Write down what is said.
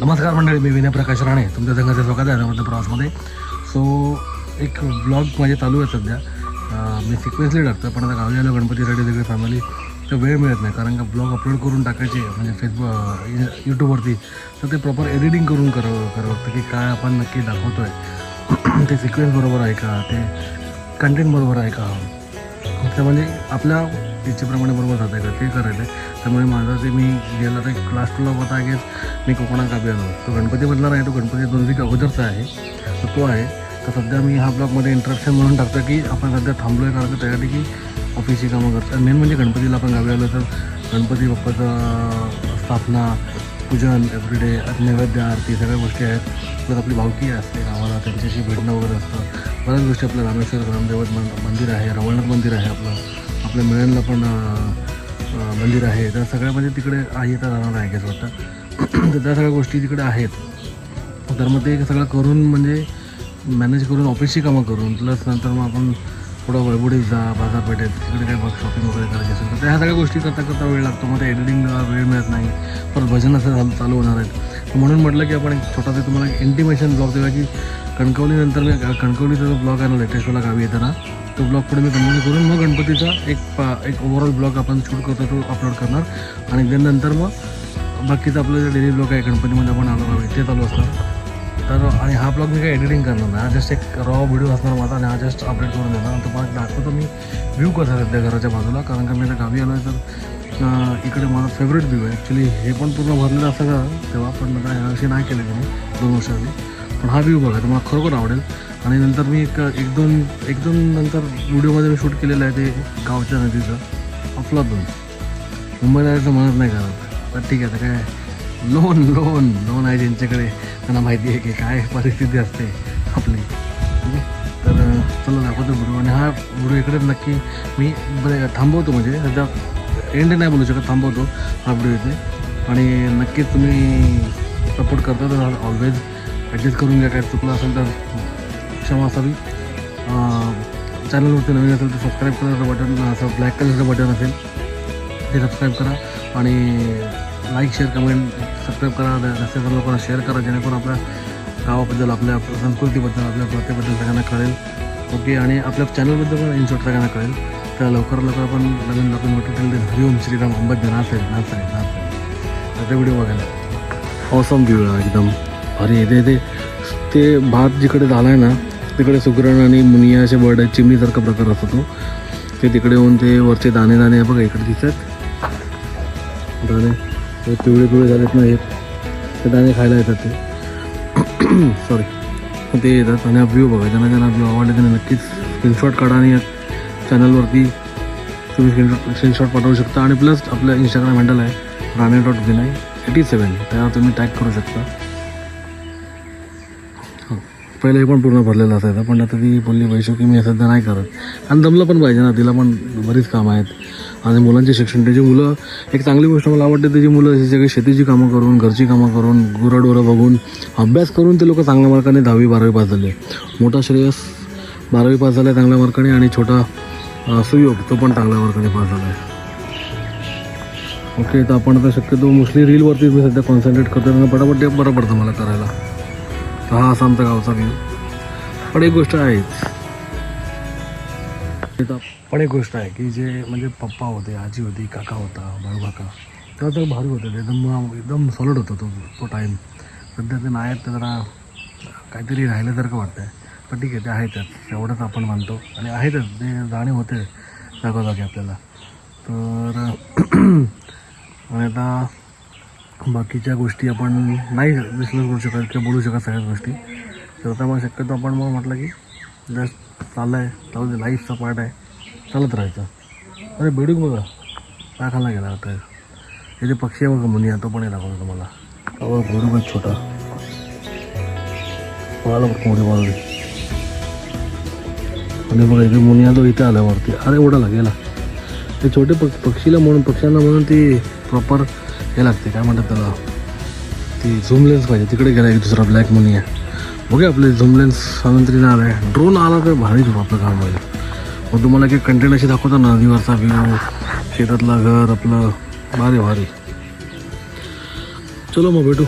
नमस्कार मंडळी मी विनय प्रकाश राणे. तुमच्या संघाचं स्वागत आहे आजच्या प्रवासमध्ये. सो एक ब्लॉग माझे चालू आहे सध्या. मी सिक्वेन्सली टाकतो पण आता गावी आलो गणपतीसाठी सगळी फॅमिली तर वेळ मिळत नाही कारण का ब्लॉग अपलोड करून टाकायचे म्हणजे फेसबुक यूट्यूबवरती तर ते प्रॉपर एडिटिंग करून करावं करावं लागतं की काय आपण नक्की दाखवतो आहे ते सिक्वेन्स बरोबर आहे का? ते कंटेंट बरोबर आहे का? तर म्हणजे आपल्या इच्छेप्रमाणे बरोबर जात आहे का? ते करायचं आहे त्यामुळे माझं जे मी गेला तर क्लास टूला होता गेस मी कोकणात काबी आलो. तो गणपतीमधला नाही तो गणपती दोन वीक अगोदरचा आहे. तर तो आहे. तर सध्या मी ह्या ब्लॉगमध्ये इंट्रप्शन म्हणून टाकतो की आपण सध्या थांबलो आहे कारण त्यासाठी की ऑफिसची कामं करतो मेन म्हणजे गणपतीला आपण गावी आलो तर गणपती बाप्पाचं स्थापना पूजन एव्हरीडे नैवेद्य आरती सगळ्या गोष्टी आहेत. परत आपली भावकी असते गावाला त्यांच्याशी भेटणं वगैरे असतं. बऱ्याच गोष्टी आपलं रामेश्वर ग्रामदेवत मंदिर आहे रवळनाथ मंदिर आहे आपलं. आपल्या मिळणला पण मंदिर आहे. त्या सगळ्या म्हणजे तिकडे आहे येता जाणार आहे गेस वाटतं. तर त्या सगळ्या गोष्टी तिकडे आहेत. तर मग ते सगळं करून म्हणजे मॅनेज करून ऑफिसची कामं करून प्लस नंतर मग आपण थोडं वळबुडीत जा बाजारपेठेत तिकडे काही बघ शॉपिंग वगैरे करायची असेल तर. त्या ह्या सगळ्या गोष्टी करता करता वेळ लागतो. मग ते एडिटिंगला वेळ मिळत नाही. परत भजन असं चालू चालू होणार आहेत. म्हणून म्हटलं की आपण एक छोटासा तुम्हाला एक इंटिमेशन ब्लॉग देऊया की कणकवलीनंतर मी कणकवलीचा जो ब्लॉग आहे ना लेटेस्टवाला गावी येताना तो ब्लॉग पुढे मी कंटिन्यू करून मग गणपतीचा एक पा एक ओव्हरऑल ब्लॉग आपण शूट करतो तो अपलोड करणार. आणि त्यानंतर मग बाकीचं आपलं जे डेली ब्लॉग आहे गणपतीमध्ये आपण आलो गावी ते चालू असणार. तर आणि हा ब्लॉग मी काही एडिटिंग करणार नाही. हा जस्ट एक रॉ व्हिडिओ असणार माझा आणि हा जस्ट अपडेट करून देणार. आणि तुम्हाला दाखवतो मी व्ह्यू कसा सध्या घराच्या बाजूला. कारण का मी आता गावी आलो आहे तर इकडे माझा फेवरेट व्ह्यू आहे. ॲक्च्युली हे पण पूर्ण भरलेलं असं का तेव्हा पण आता ह्यावर्षी नाही केलं मी दोन वर्षाआधी पण हा व्ह्यू बघा तुम्हाला खरोखर आवडेल. आणि नंतर मी एक एक दोन एक दोन नंतर व्हिडिओमध्ये मी शूट केलेलं आहे ते गावच्या नदीचं. अफलातून मुंबईला जायचं म्हणत नाही करत तर ठीक आहे तर काय? लोन लोन लोन आहे ज्यांच्याकडे त्यांना माहिती आहे की काय परिस्थिती असते आपली. ठीक आहे? तर चला दाखवतो व्हिडिओ आणि हा व्हिडिओ इकडे नक्की मी बरं थांबवतो म्हणजे सध्या एंड नाही बोलू शकत थांबवतो हा व्हिडिओ इथे. आणि नक्कीच तुम्ही सपोर्ट करता तर ऑलवेज ॲडजस्ट करून घ्या काय चुकलं असेल तर क्षमा असावी. चॅनलवरती नवीन असेल तर सबस्क्राईब करायचं बटन असं ब्लॅक कलरचं बटन असेल ते सबस्क्राईब करा. आणि लाईक शेअर कमेंट सबस्क्राईब करा. जास्तीत लोकांना शेअर करा जेणेकरून आपल्या गावाबद्दल आपल्या संस्कृतीबद्दल आपल्या प्रथेबद्दल सगळ्यांना कळेल. ओके आणि आपल्या चॅनलबद्दल पण इनशॉर्ट सगळ्यांना कळेल. तर लवकर लवकर आपण नवीन नवीन मोठे हरिओम श्रीराम अंबद नाथ आहे नाथ आहे नाथ आहे तर ते व्हिडिओ बघायला. ऑसम व्ह्यू आहे एकदम. अरे ते ते ते भात जिकडे झाला आहे ना तिकडे सुगरण आणि मुनिया असे बर्ड आहेत चिमणीसारखा प्रकार असतो तो. ते तिकडे येऊन ते वरचे दाणे दाणे बघा इकडे दिसतात. दाणे. ते पिवळे पिवळे झालेत ना हे. ते दाणे खायला येतात ते. सॉरी ते येतात आणि हा व्ह्यू बघा ज्यांना ज्यांना व्ह्यू आवडले त्यांनी नक्कीच स्क्रीनशॉट काढा आणि चॅनलवरती तुम्ही स्क्रीनशॉट स्क्रीनशॉट पाठवू शकता. आणि प्लस आपलं इंस्टाग्राम हँडल आहे Rane dot Vinay eighty seven त्यावर तुम्ही टॅग करू शकता. पहिले हे पण पूर्ण भरलेलं असायचं पण आता ती बोलली पैसे की मी हे सध्या नाही करत. आणि दमलं पण पाहिजे ना तिला पण बरीच कामं आहेत. आणि मुलांचे शिक्षण त्याची मुलं एक चांगली गोष्ट मला आवडते त्याची मुलं अशी सगळी शेतीची कामं करून घरची कामं करून गुरडोरं बघून अभ्यास करून ते लोक चांगल्या मार्काने दहावी बारावी पास झाले. मोठा श्रेयस बारावी पास झाला चांगल्या मार्काने आणि छोटा सुयोग तो पण चांगल्या मार्काने पास झाला. आहे ओके तर आपण आता शक्यतो मोस्टली रीलवरती मी सध्या कॉन्सन्ट्रेट करतो पटापट ते बरं पडतं मला करायला. हा असा आमचा गावचा व्ह्यू पण एक गोष्ट आहेच पण एक गोष्ट आहे की जे म्हणजे पप्पा होते आजी होती काका होता भाऊ काका तेव्हा तर भारी होतं. ते एकदम एकदम सॉलिड होता तो तो टाईम सध्या ते नाही आहेत तर जरा काहीतरी राहिल्यासारखं वाटतंय. पण ठीक आहे ते आहेतच एवढंच आपण मानतो आणि आहेतच ते जाणीव होते जागोजागी आपल्याला. तर आणि आता बाकीच्या गोष्टी आपण नाही डिस्कस करू शकत किंवा बोलू शकत सगळ्या गोष्टी. तर त्यामुळे शक्यतो आपण मग म्हटलं की जस्ट चाललं आहे चालू दे लाईफचा पार्ट आहे. चालत राहायचं. अरे बेडूक बघा. काय खायला गेला आता? हे जे पक्षी आहे बघा मुनिया तो पण दाखवतो तुम्हाला. हा बघा बेडूक आहे छोटा. मला बघ मोठी बाजू आणि बघा इथे मुनिया तो इथे आला वरती अरे उडाला गेला ते छोटे पक्ष पक्षीला म्हणून पक्ष्यांना म्हणून ती प्रॉपर हे लागते काय म्हणतात त्याला? ती झूम लेन्स पाहिजे तिकडे गेला एक दुसरा ब्लॅक मनी आहे बघे आपले झूम लेन्स सावंतरी आला आहे. ड्रोन आला तर भारीच होतं आपलं काम होईल. मग तुम्हाला काही कंटेंट अशी दाखवता ना नदीवरचा व्ह्यू शेतातला घर आपलं भारी भारी. चलो मग भेटू.